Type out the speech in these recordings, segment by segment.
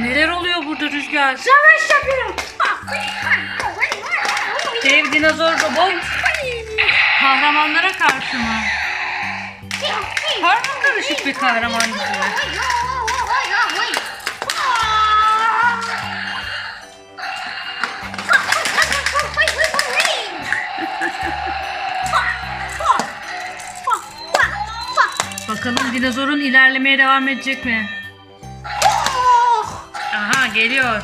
Neler oluyor burada Rüzgar? Savaş yapıyorum. Dev dinozor robot kahramanlara karşı mı? Karma karışık bir kahraman dizi. Bakalım dinozorun ilerlemeye devam edecek mi? Aha geliyor.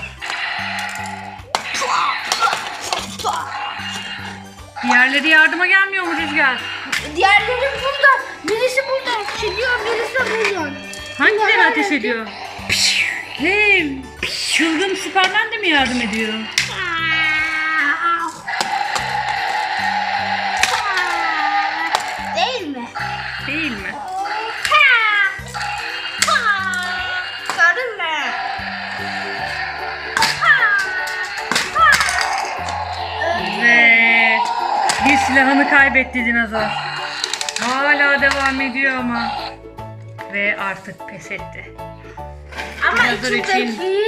Diğerleri yardıma gelmiyor mu Rüzgar? Diğerleri burada. Birisi burada. Çekiyor, birisi de burada. Hangileri ateş ediyor? Hey, çılgın Süpermen de mi yardım ediyor? Silahını kaybetti dinozor. Hala devam ediyor ama. Ve artık pes etti. Ama Dinozor için. içindeki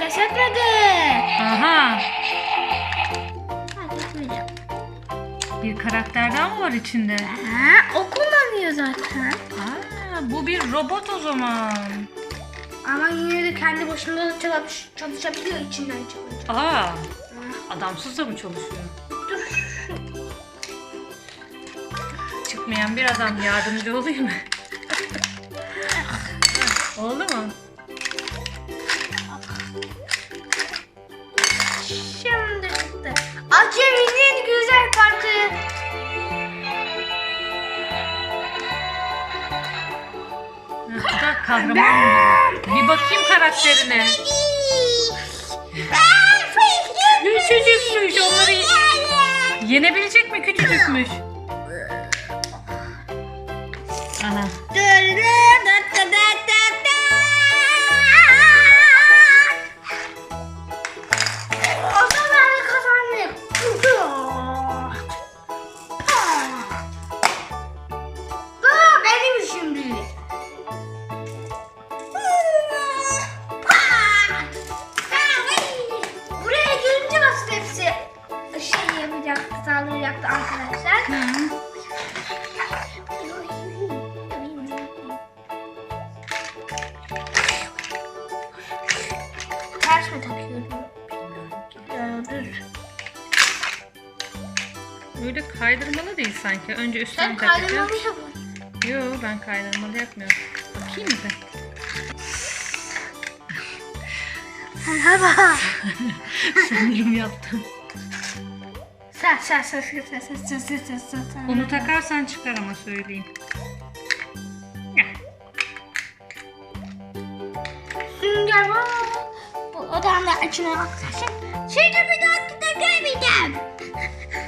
pes etmedi. Aha, bir karakter daha mı var içinde? Ha, o kullanıyor zaten. Aa, bu bir robot o zaman. Ama yine de kendi başına da çalış, çalışabiliyor içinden çalışıyor. Aa, adamsız da mı çalışıyor? Dur. Çıkmayan bir adam yardımcı olayım mı? Oldu mu? Şimdi çıktı. Aceminin güzel Bu da kahraman? Bir bakayım karakterine. Küçücükmüş onları yenebilecek mi küçücükmüş? Ana. Dırırır. Ters mi takıyorum? Ee, dur. Böyle kaydırmalı değil sanki. Önce üstten Sen kaydırmalı yapın. Yo ben kaydırmalı yapmıyorum. Bakayım mı ben? Merhaba. Sanırım yaptım. Sen sen sen sen sen sen sen sen sen sen sen. Onu takarsan çıkar ama söyleyeyim. Gel. Açına arkadaşlar. Seni bir dahaki de görmeyeceğim.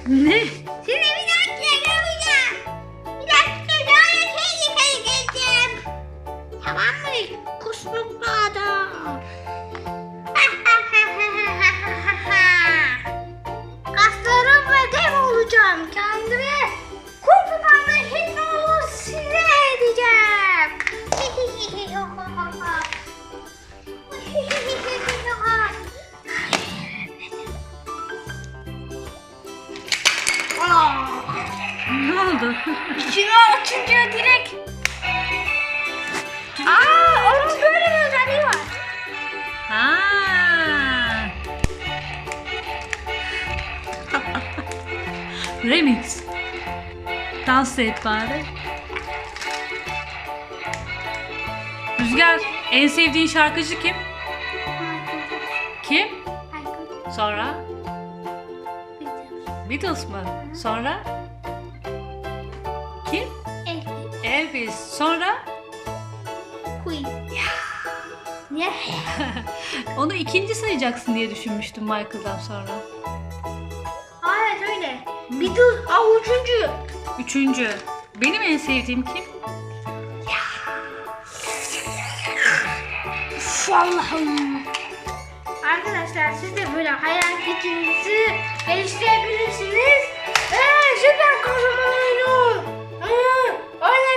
Ne? Seni bir dahaki de görmeyeceğim. Bir daha şey yukarı geleceğim. Tamam mı? Kusmuklu adam. Kaslarım ve dev olacağım. Kendimi Ne oldu? İçine açınca direkt. Aa, onun böyle bir özelliği var. ha. Remix. Dans et bari. Rüzgar, en sevdiğin şarkıcı kim? Kim? Sonra? Beatles mı? Sonra? Kim? Elvis. Sonra? Queen. Niye? Onu ikinci sayacaksın diye düşünmüştüm Michael'dan sonra. Evet öyle. Beatles aa, üçüncü. Üçüncü. Benim en sevdiğim kim? Üf, Allah'ım. Arkadaşlar siz de böyle hayal gücünüzü geliştirebilirsiniz. Ve süper kahraman ¡Hola!